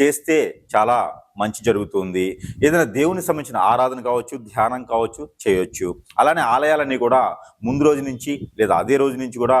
చేస్తే చాలా మంచి జరుగుతుంది. ఏదైనా దేవునికి సంబంధించిన ఆరాధన కావచ్చు ధ్యానం కావచ్చు చేయొచ్చు. అలానే ఆలయాలన్నీ కూడా ముందు రోజు నుంచి లేదా అదే రోజు నుంచి కూడా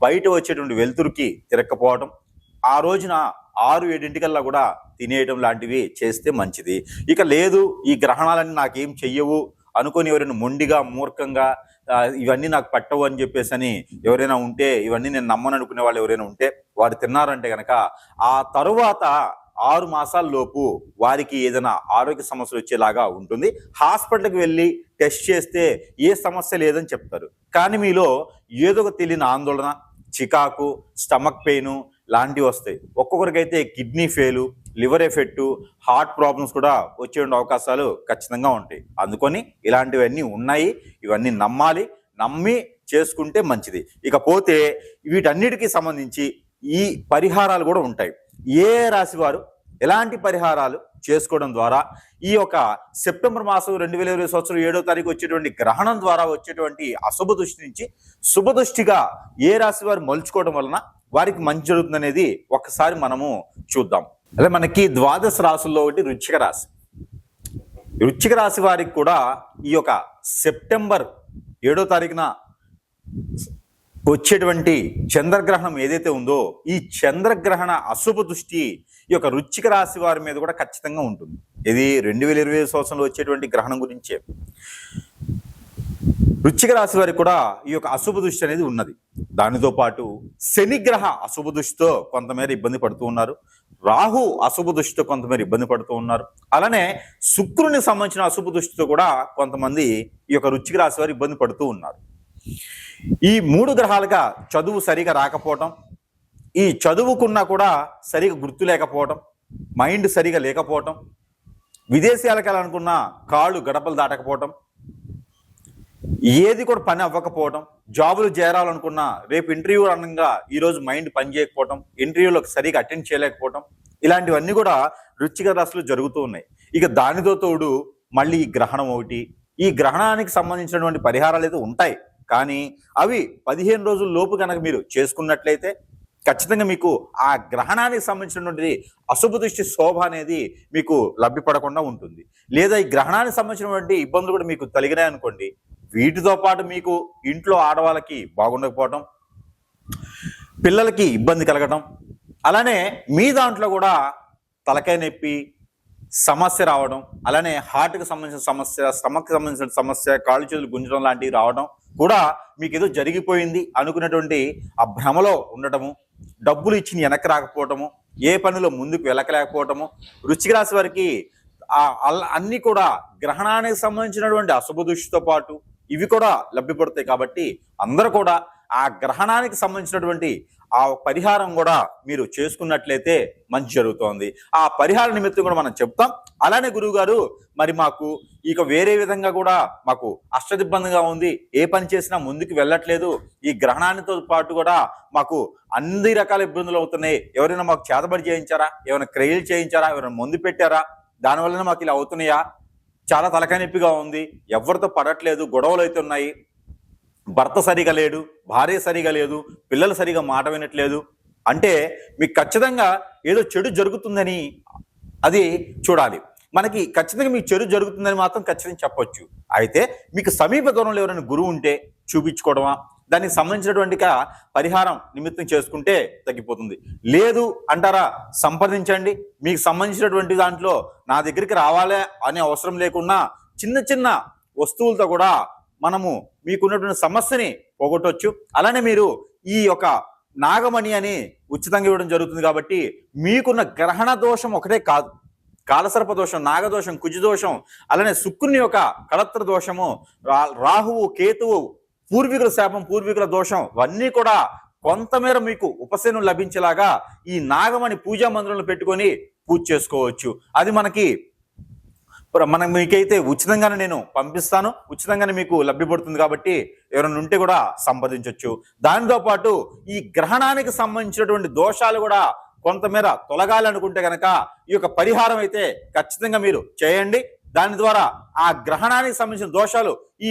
బయట వచ్చేటువంటి వెలుతురుకి తిరక్కపోవడం ఆ రోజున ఆరు ఏడింటికల్లా కూడా తినేయడం లాంటివి చేస్తే మంచిది. ఇక లేదు ఈ గ్రహణాలన్నీ నాకేం చెయ్యవు అనుకొని ఎవరైనా మొండిగా మూర్ఖంగా ఇవన్నీ నాకు పట్టవు అని చెప్పేసి అని ఎవరైనా ఉంటే ఇవన్నీ నేను నమ్మను అనుకునే వాళ్ళు ఎవరైనా ఉంటే వారు తిన్నారంటే కనుక ఆ తరువాత ఆరు మాసాల లోపు వారికి ఏదైనా ఆరోగ్య సమస్యలు వచ్చేలాగా ఉంటుంది. హాస్పిటల్కి వెళ్ళి టెస్ట్ చేస్తే ఏ సమస్య లేదని చెప్తారు. కానీ మీలో ఏదో ఒక తెలియని ఆందోళన చికాకు స్టమక్ పెయిన్ లాంటివి వస్తాయి. ఒక్కొక్కరికైతే kidney fail liver effect heart problems కూడా వచ్చే అవకాశాలు ఖచ్చితంగా ఉంటాయి. అందుకొని ఇలాంటివన్నీ ఉన్నాయి. ఇవన్నీ నమ్మాలి. నమ్మి చేసుకుంటే మంచిది. ఇకపోతే వీటన్నిటికీ సంబంధించి ఈ పరిహారాలు కూడా ఉంటాయి. ఏ రాశి వారు ఎలాంటి పరిహారాలు చేసుకోవడం ద్వారా ఈ యొక్క సెప్టెంబర్ మాసం రెండు వేల ఇరవై సంవత్సరం ఏడో తారీఖు వచ్చేటువంటి గ్రహణం ద్వారా వచ్చేటువంటి అశుభ దృష్టి నుంచి శుభదృష్టిగా ఏ రాశి వారు మలుచుకోవడం వలన వారికి మంచి జరుగుతుంది అనేది ఒకసారి మనము చూద్దాం. అదే మనకి ద్వాదశ రాశుల్లో ఒకటి రుచిక రాశి. రుచిక రాశి వారికి కూడా ఈ యొక్క సెప్టెంబర్ ఏడో తారీఖున వచ్చేటువంటి చంద్రగ్రహణం ఏదైతే ఉందో ఈ చంద్రగ్రహణ అశుభ దృష్టి ఈ యొక్క రుచిక రాశి వారి మీద కూడా ఖచ్చితంగా ఉంటుంది. ఇది రెండు వేల ఇరవై సంవత్సరంలో వచ్చేటువంటి గ్రహణం గురించే. రుచిక రాశి వారికి కూడా ఈ యొక్క అశుభ దృష్టి అనేది ఉన్నది. దానితో పాటు శనిగ్రహ అశుభ దృష్టితో కొంతమేర ఇబ్బంది పడుతూ ఉన్నారు. రాహు అశుభ దృష్టితో కొంతమేర ఇబ్బంది పడుతూ ఉన్నారు. అలానే శుక్రుని సంబంధించిన అశుభ దృష్టితో కూడా కొంతమంది ఈ యొక్క రుచిక రాశి వారు ఇబ్బంది పడుతూ ఉన్నారు. ఈ మూడు గ్రహాలుగా చదువు సరిగా రాకపోవటం ఈ చదువుకున్నా కూడా సరిగా గుర్తు లేకపోవటం మైండ్ సరిగా లేకపోవటం విదేశాలకు వెళ్ళాలనుకున్న కాళ్ళు గడపలు దాటకపోవటం ఏది కూడా పని అవ్వకపోవటం జాబులు చేరాలనుకున్నా రేపు ఇంటర్వ్యూ అనగా ఈరోజు మైండ్ పని చేయకపోవటం ఇంటర్వ్యూలకు సరిగా అటెండ్ చేయలేకపోవటం ఇలాంటివన్నీ కూడా రుచిక రాశులు జరుగుతూ ఉన్నాయి. ఇక దానితో తోడు మళ్ళీ ఈ గ్రహణం ఒకటి. ఈ గ్రహణానికి సంబంధించినటువంటి పరిహారాలు అయితే ఉంటాయి. కానీ అవి పదిహేను రోజుల లోపు కనుక మీరు చేసుకున్నట్లయితే ఖచ్చితంగా మీకు ఆ గ్రహణానికి సంబంధించినటువంటి అశుభ దృష్టి శోభ అనేది మీకు లభ్యపడకుండా ఉంటుంది. లేదా ఈ గ్రహణానికి సంబంధించినటువంటి ఇబ్బందులు కూడా మీకు కలిగినాయి అనుకోండి వీటితో పాటు మీకు ఇంట్లో ఆడవాళ్ళకి బాగుండకపోవటం పిల్లలకి ఇబ్బంది కలగటం అలానే మీ దాంట్లో కూడా తలకాయ నొప్పి సమస్య రావడం అలానే హార్ట్కి సంబంధించిన సమస్య స్టమక్కి సంబంధించిన సమస్య కాళ్ళు చేతులు గుంజడం లాంటివి రావడం కూడా మీకు ఏదో జరిగిపోయింది అనుకున్నటువంటి ఆ భ్రమలో ఉండటము డబ్బులు ఇచ్చిన వెనక్కి రాకపోవటము ఏ పనిలో ముందుకు వెళ్ళకలేకపోవటము రుచికి రాశి వారికి అన్నీ కూడా గ్రహణానికి సంబంధించినటువంటి అశుభ దృష్టితో పాటు ఇవి కూడా లభ్యపడతాయి కాబట్టి అందరూ కూడా ఆ గ్రహణానికి సంబంధించినటువంటి ఆ పరిహారం కూడా మీరు చేసుకున్నట్లయితే మంచి జరుగుతోంది. ఆ పరిహార నిమిత్తం కూడా మనం చెప్తాం. అలానే గురువు గారు మరి మాకు ఇక వేరే విధంగా కూడా మాకు అష్టదిబ్బందిగా ఉంది. ఏ పని చేసినా ముందుకు వెళ్ళట్లేదు. ఈ గ్రహణానితో పాటు కూడా మాకు అన్ని రకాల ఇబ్బందులు అవుతున్నాయి. ఎవరైనా మాకు చేతబడి చేయించారా? ఏమైనా క్రయలు చేయించారా? ఎవరైనా మందు పెట్టారా? దానివల్ల మాకు ఇలా అవుతున్నాయా? చాలా తలకనొప్పిగా ఉంది. ఎవరితో పడట్లేదు. గొడవలు అయితే ఉన్నాయి. భర్త సరిగా లేడు భార్య సరిగా లేదు పిల్లలు సరిగా మాట వినట్లేదు అంటే మీకు ఖచ్చితంగా ఏదో చెడు జరుగుతుందని అది చూడాలి. మనకి ఖచ్చితంగా మీకు చెడు జరుగుతుందని మాత్రం ఖచ్చితంగా చెప్పొచ్చు. అయితే మీకు సమీప దూరంలో ఎవరైనా గురువు ఉంటే చూపించుకోవడమా? దానికి సంబంధించినటువంటి పరిహారం నిమిత్తం చేసుకుంటే తగ్గిపోతుంది. లేదు అంటారా? సంప్రదించండి. మీకు సంబంధించినటువంటి దాంట్లో నా దగ్గరికి రావాలే అనే అవసరం లేకుండా చిన్న చిన్న వస్తువులతో కూడా మనము మీకున్నటువంటి సమస్యని పోగొట్టవచ్చు అలానే మీరు ఈ యొక్క నాగమణి అని ఉచితంగా ఇవ్వడం జరుగుతుంది కాబట్టి మీకున్న గ్రహణ దోషం ఒకటే కాదు. కాలసర్ప దోషం నాగదోషం కుజదోషం అలానే శుక్రుని యొక్క కళత్ర దోషము రాహువు కేతువు పూర్వీకుల శాపం పూర్వీకుల దోషం ఇవన్నీ కూడా కొంతమేర మీకు ఉపశమనం లభించేలాగా ఈ నాగమణి పూజా మందిరంలో పెట్టుకొని పూజ చేసుకోవచ్చు. అది మనకి మనం మీకైతే ఉచితంగానే నేను పంపిస్తాను. ఉచితంగానే మీకు లభ్యపడుతుంది కాబట్టి ఎవరైనా ఉంటే కూడా సంప్రదించవచ్చు దానితో పాటు ఈ గ్రహణానికి సంబంధించినటువంటి దోషాలు కూడా కొంతమేర తొలగాలనుకుంటే కనుక ఈ యొక్క పరిహారం అయితే ఖచ్చితంగా మీరు చేయండి. దాని ద్వారా ఆ గ్రహణానికి సంబంధించిన దోషాలు ఈ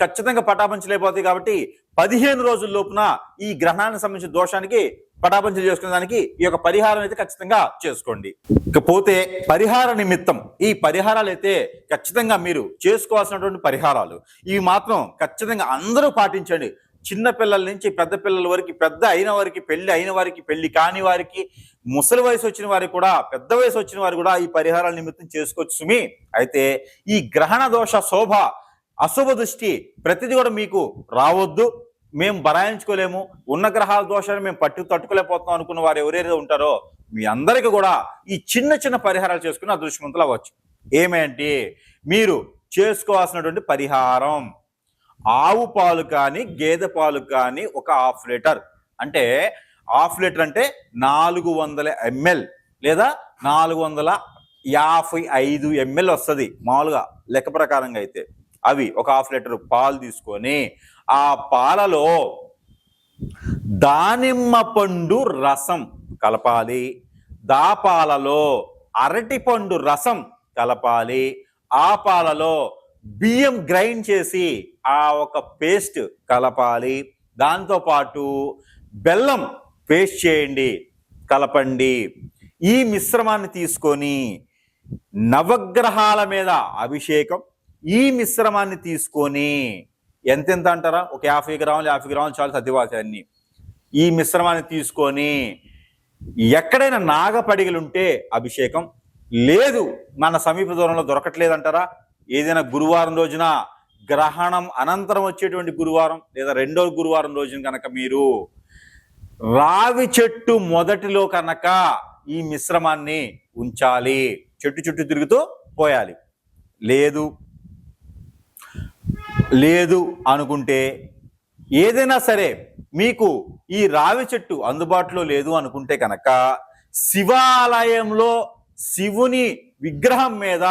ఖచ్చితంగా పటాపంచలేకపోతాయి కాబట్టి పదిహేను రోజుల లోపున ఈ గ్రహణానికి సంబంధించిన దోషానికి పటాపంచలు చేసుకునే దానికి ఈ యొక్క పరిహారం అయితే ఖచ్చితంగా చేసుకోండి. ఇకపోతే పరిహార నిమిత్తం ఈ పరిహారాలు అయితే ఖచ్చితంగా మీరు చేసుకోవాల్సినటువంటి పరిహారాలు. ఇవి మాత్రం ఖచ్చితంగా అందరూ పాటించండి. చిన్న పిల్లల నుంచి పెద్ద పిల్లల వరకు పెద్ద అయిన వారికి పెళ్ళి అయిన వారికి పెళ్ళి కాని వారికి ముసలి వయసు వచ్చిన వారికి కూడా పెద్ద వయసు వచ్చిన వారు కూడా ఈ పరిహారాల నిమిత్తం చేసుకోవచ్చు సుమి. అయితే ఈ గ్రహణ దోష శోభ అశుభ దృష్టి ప్రతిదీ కూడా మీకు రావద్దు. మేము బరాయించుకోలేము ఉన్న గ్రహాల దోషాన్ని మేము పట్టు తట్టుకోలేకపోతున్నాం అనుకున్న వారు ఎవరైతే ఉంటారో మీ అందరికీ కూడా ఈ చిన్న చిన్న పరిహారాలు చేసుకుని అదృష్టవంతులు అవ్వచ్చు. ఏమేంటి? మీరు చేసుకోవాల్సినటువంటి పరిహారం. ఆవు పాలు కానీ గేదె పాలు కానీ ఒక హాఫ్ లీటర్. అంటే హాఫ్ లీటర్ అంటే నాలుగు వందల ఎంఎల్ లేదా నాలుగు వందల యాభై ఐదు ఎంఎల్ వస్తుంది మామూలుగా లెక్క ప్రకారంగా అయితే. అవి ఒక హాఫ్ లీటర్ పాలు తీసుకొని ఆ పాలలో దానిమ్మ పండు రసం కలపాలి. దా పాలలో అరటిపండు రసం కలపాలి. ఆ పాలలో బియ్యం గ్రైండ్ చేసి ఆ ఒక పేస్ట్ కలపాలి. దాంతో పాటు బెల్లం పేస్ట్ చేయండి కలపండి. ఈ మిశ్రమాన్ని తీసుకొని నవగ్రహాల మీద అభిషేకం ఈ మిశ్రమాన్ని తీసుకొని ఎంతెంత అంటారా? ఒక యాభై గ్రాములు యాభై గ్రాములు చాలు సర్దివాసి అన్ని. ఈ మిశ్రమాన్ని తీసుకొని ఎక్కడైనా నాగపడిగలుంటే అభిషేకం లేదు. మన సమీప దూరంలో దొరకట్లేదంటారా? ఏదైనా గురువారం రోజున గ్రహణం అనంతరం వచ్చేటువంటి గురువారం లేదా రెండో గురువారం రోజున కనుక మీరు రావి చెట్టు మొదటిలో కనుక ఈ మిశ్రమాన్ని ఉంచాలి. చెట్టు చుట్టూ తిరుగుతూ పోయాలి. లేదు. లేదు అనుకుంటే ఏదైనా సరే మీకు ఈ రావి చెట్టు అందుబాటులో లేదు అనుకుంటే కనుక శివాలయంలో శివుని విగ్రహం మీద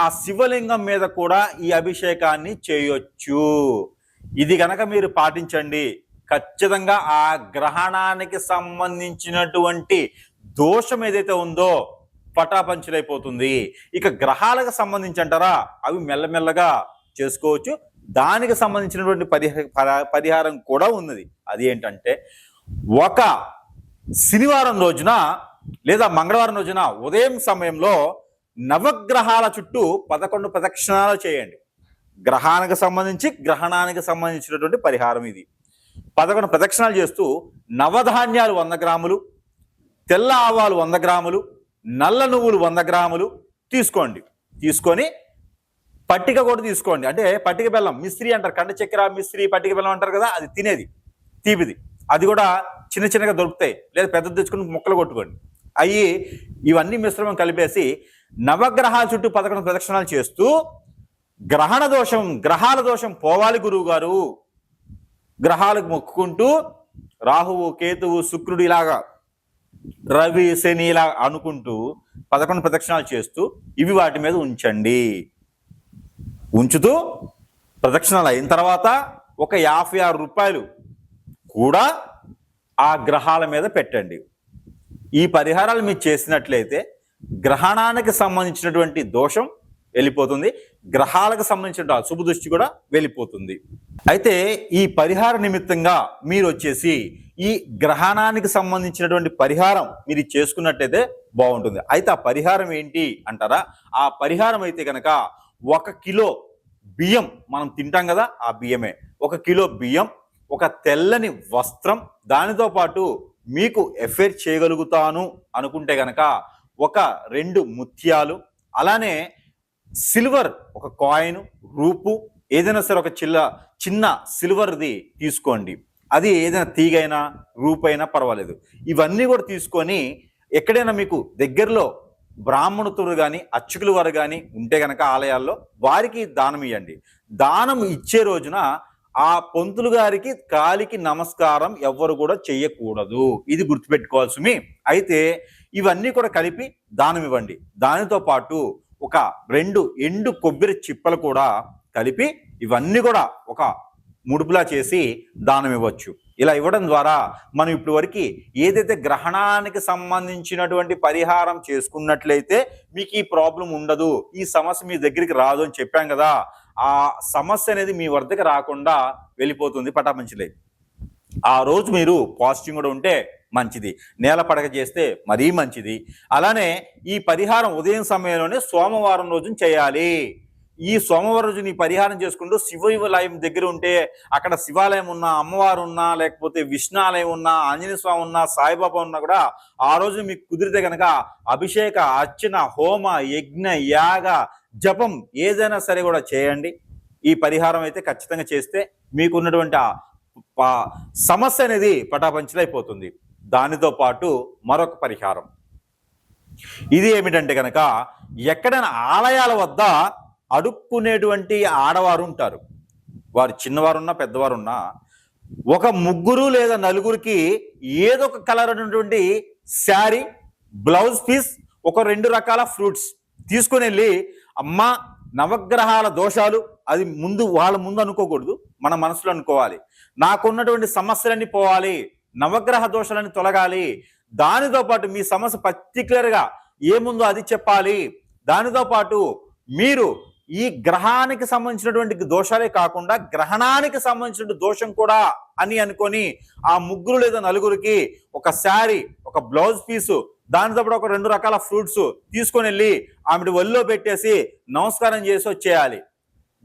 ఆ శివలింగం మీద కూడా ఈ అభిషేకాన్ని చేయొచ్చు. ఇది కనుక మీరు పాటించండి ఖచ్చితంగా ఆ గ్రహణానికి సంబంధించినటువంటి దోషం ఏదైతే ఉందో పటాపంచులైపోతుంది. ఇక గ్రహాలకు సంబంధించి అంటారా? అవి మెల్లమెల్లగా చేసుకోవచ్చు. దానికి సంబంధించినటువంటి పరిహార పరిహారం కూడా ఉన్నది. అది ఏంటంటే ఒక శనివారం రోజున లేదా మంగళవారం రోజున ఉదయం సమయంలో నవగ్రహాల చుట్టూ పదకొండు ప్రదక్షిణాలు చేయండి. గ్రహానికి సంబంధించి గ్రహణానికి సంబంధించినటువంటి పరిహారం ఇది. పదకొండు ప్రదక్షిణాలు చేస్తూ నవధాన్యాలు వంద గ్రాములు తెల్ల ఆవాలు వంద గ్రాములు నల్ల నువ్వులు వంద గ్రాములు తీసుకోండి. తీసుకొని పట్టిక కూడా తీసుకోండి. అంటే పట్టిక బెల్లం మిస్త్రీ అంటారు. కండ చక్కెర మిస్త్రీ పట్టిక బెల్లం అంటారు కదా అది తినేది తీపిది. అది కూడా చిన్న చిన్నగా దొరుకుతాయి. లేదా పెద్ద తెచ్చుకుని ముక్కలు కొట్టుకోండి. అవి ఇవన్నీ మిశ్రమం కలిపేసి నవగ్రహాల చుట్టూ పదకొండు ప్రదక్షిణాలు చేస్తూ గ్రహణ దోషం గ్రహాల దోషం పోవాలి గురువు గారు గ్రహాలకు మొక్కుకుంటూ రాహువు కేతువు శుక్రుడు ఇలాగా రవి శని ఇలా అనుకుంటూ పదకొండు ప్రదక్షిణాలు చేస్తూ ఇవి వాటి మీద ఉంచండి. ఉంచుతూ ప్రదక్షిణలు అయిన తర్వాత ఒక యాభై ఆరు రూపాయలు కూడా ఆ గ్రహాల మీద పెట్టండి. ఈ పరిహారాలు మీరు చేసినట్లయితే గ్రహణానికి సంబంధించినటువంటి దోషం వెళ్ళిపోతుంది. గ్రహాలకు సంబంధించిన అశుభ దృష్టి కూడా వెళ్ళిపోతుంది. అయితే ఈ పరిహార నిమిత్తంగా మీరు వచ్చేసి ఈ గ్రహణానికి సంబంధించినటువంటి పరిహారం మీరు చేసుకున్నట్టయితే బాగుంటుంది. అయితే ఆ పరిహారం ఏంటి అంటారా? ఆ పరిహారం అయితే కనుక ఒక కిలో బియ్యం మనం తింటాం కదా ఆ బియ్యమే. ఒక కిలో బియ్యం ఒక తెల్లని వస్త్రం దానితో పాటు మీకు ఎఫేర్ చేయగలుగుతాను అనుకుంటే గనక ఒక రెండు ముత్యాలు అలానే సిల్వర్ ఒక కాయిన్ రూపు ఏదైనా సరే ఒక చిల్ల చిన్న సిల్వర్ది తీసుకోండి. అది ఏదైనా తీగైనా రూపైనా పర్వాలేదు. ఇవన్నీ కూడా తీసుకొని ఎక్కడైనా మీకు దగ్గరలో బ్రాహ్మణుతులు కానీ అర్చకులు వారు కానీ ఉంటే గనక ఆలయాల్లో వారికి దానం ఇవ్వండి దానం ఇచ్చే రోజున ఆ పొంతులు గారికి కాలికి నమస్కారం ఎవ్వరు కూడా చెయ్యకూడదు. ఇది గుర్తుపెట్టుకోవాల్సి అయితే ఇవన్నీ కూడా కలిపి దానం ఇవ్వండి. దానితో పాటు ఒక రెండు ఎండు కొబ్బరి చిప్పలు కూడా కలిపి ఇవన్నీ కూడా ఒక ముడుపులా చేసి దానం ఇవ్వచ్చు. ఇలా ఇవ్వడం ద్వారా మనం ఇప్పటి వరకు ఏదైతే గ్రహణానికి సంబంధించినటువంటి పరిహారం చేసుకున్నట్లయితే మీకు ఈ ప్రాబ్లం ఉండదు ఈ సమస్య మీ దగ్గరికి రాదు అని చెప్పాం కదా ఆ సమస్య అనేది మీ వద్దకు రాకుండా వెళ్ళిపోతుంది పటాపంచలే. ఆ రోజు మీరు పాజిటివ్ కూడా ఉంటే మంచిది నేల పడక చేస్తే మరీ మంచిది. అలానే ఈ పరిహారం ఉదయం సమయంలోనే సోమవారం రోజున చేయాలి. ఈ సోమవారం రోజు నీ పరిహారం చేసుకుంటూ శివాలయం దగ్గర ఉంటే అక్కడ శివాలయం ఉన్నా అమ్మవారు ఉన్నా లేకపోతే విష్ణు ఆలయం ఉన్నా ఆంజనేయ స్వామి ఉన్నా సాయిబాబా ఉన్నా కూడా ఆ రోజు మీకు కుదిరితే కనుక అభిషేక అర్చన హోమ యజ్ఞ యాగ జపం ఏదైనా సరే కూడా చేయండి. ఈ పరిహారం అయితే ఖచ్చితంగా చేస్తే మీకున్నటువంటి సమస్య అనేది పటాపంచలైపోతుంది. దానితో పాటు మరొక పరిహారం. ఇది ఏమిటంటే కనుక ఎక్కడైనా ఆలయాల వద్ద అడుక్కునేటువంటి ఆడవారు ఉంటారు. వారు చిన్నవారున్నా పెద్దవారున్నా ఒక ముగ్గురు లేదా నలుగురికి ఏదో ఒక కలర్ అనేటువంటి శారీ బ్లౌజ్ పీస్ ఒక రెండు రకాల ఫ్రూట్స్ తీసుకుని వెళ్ళి అమ్మ నవగ్రహాల దోషాలు అది ముందు వాళ్ళ ముందు అనుకోకూడదు మన మనసులో అనుకోవాలి. నాకున్నటువంటి సమస్యలన్నీ పోవాలి నవగ్రహ దోషాలన్నీ తొలగాలి దానితో పాటు మీ సమస్య పర్టికులర్గా ఏముందో అది చెప్పాలి. దానితో పాటు మీరు ఈ గ్రహానికి సంబంధించినటువంటి దోషాలే కాకుండా గ్రహణానికి సంబంధించిన దోషం కూడా అని అనుకొని ఆ ముగ్గురు లేదా నలుగురికి ఒక శారీ ఒక బ్లౌజ్ పీసు దానితో పాటు ఒక రెండు రకాల ఫ్రూట్స్ తీసుకొని వెళ్ళి ఆమె ఒళ్ళో పెట్టేసి నమస్కారం చేసి వచ్చేయాలి.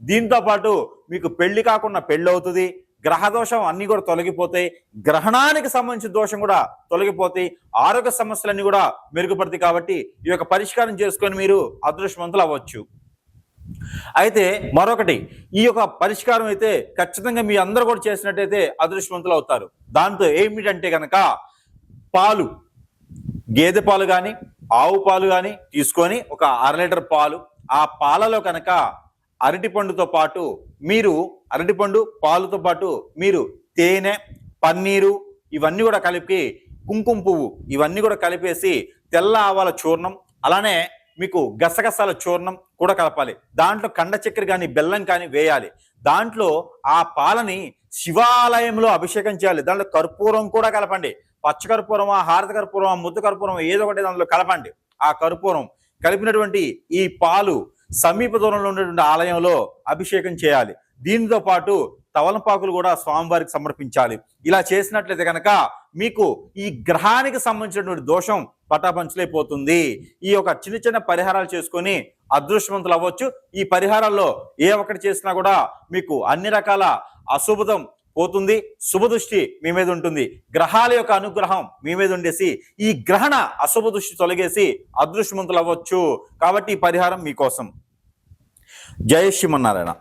దీంతో పాటు మీకు పెళ్ళి కాకుండా పెళ్ళి అవుతుంది గ్రహ దోషం అన్నీ కూడా తొలగిపోతాయి గ్రహణానికి సంబంధించిన దోషం కూడా తొలగిపోతాయి ఆరోగ్య సమస్యలన్నీ కూడా మెరుగుపడతాయి కాబట్టి ఈ యొక్క పరిష్కారం చేసుకొని మీరు అదృష్టవంతులు అవ్వచ్చు. అయితే మరొకటి ఈ యొక్క పరిష్కారం అయితే ఖచ్చితంగా మీ అందరూ కూడా చేసినట్టయితే అదృష్టవంతులు అవుతారు. దాంతో ఏమిటంటే కనుక పాలు గేదె పాలు కానీ ఆవు పాలు కానీ తీసుకొని ఒక అర లీటర్ పాలు ఆ పాలలో కనుక అరటిపండుతో పాటు మీరు అరటిపండు పాలుతో పాటు మీరు తేనె పన్నీరు ఇవన్నీ కూడా కలిపి కుంకుమ పువ్వు ఇవన్నీ కూడా కలిపేసి తెల్ల ఆవాల చూర్ణం అలానే మీకు గసగసాల చూర్ణం కూడా కలపాలి. దాంట్లో కండ చక్కెర కానీ బెల్లం కానీ వేయాలి. దాంట్లో ఆ పాలని శివాలయంలో అభిషేకం చేయాలి. దాంట్లో కర్పూరం కూడా కలపండి. పచ్చకర్పూరమా హారత కర్పూరమా ముద్దు కర్పూరం ఏదో ఒకటి దాంట్లో కలపండి. ఆ కర్పూరం కలిపినటువంటి ఈ పాలు సమీప దూరంలో ఉన్నటువంటి ఆలయంలో అభిషేకం చేయాలి. దీనితో పాటు తవలపాకులు కూడా స్వామివారికి సమర్పించాలి. ఇలా చేసినట్లయితే కనుక మీకు ఈ గ్రహానికి సంబంధించినటువంటి దోషం పటాపంచలైపోతుంది. ఈ యొక్క చిన్న చిన్న పరిహారాలు చేసుకొని అదృష్టవంతులు అవ్వచ్చు. ఈ పరిహారాల్లో ఏ ఒక్కటి చేసినా కూడా మీకు అన్ని రకాల అశుభతం పోతుంది. శుభదృష్టి మీ మీద ఉంటుంది. గ్రహాల యొక్క అనుగ్రహం మీ మీద ఉండేసి ఈ గ్రహణ అశుభ దృష్టి తొలగేసి అదృష్టవంతులు అవ్వచ్చు. కాబట్టి ఈ పరిహారం మీకోసం. జయ శ్రీమన్నారాయణ.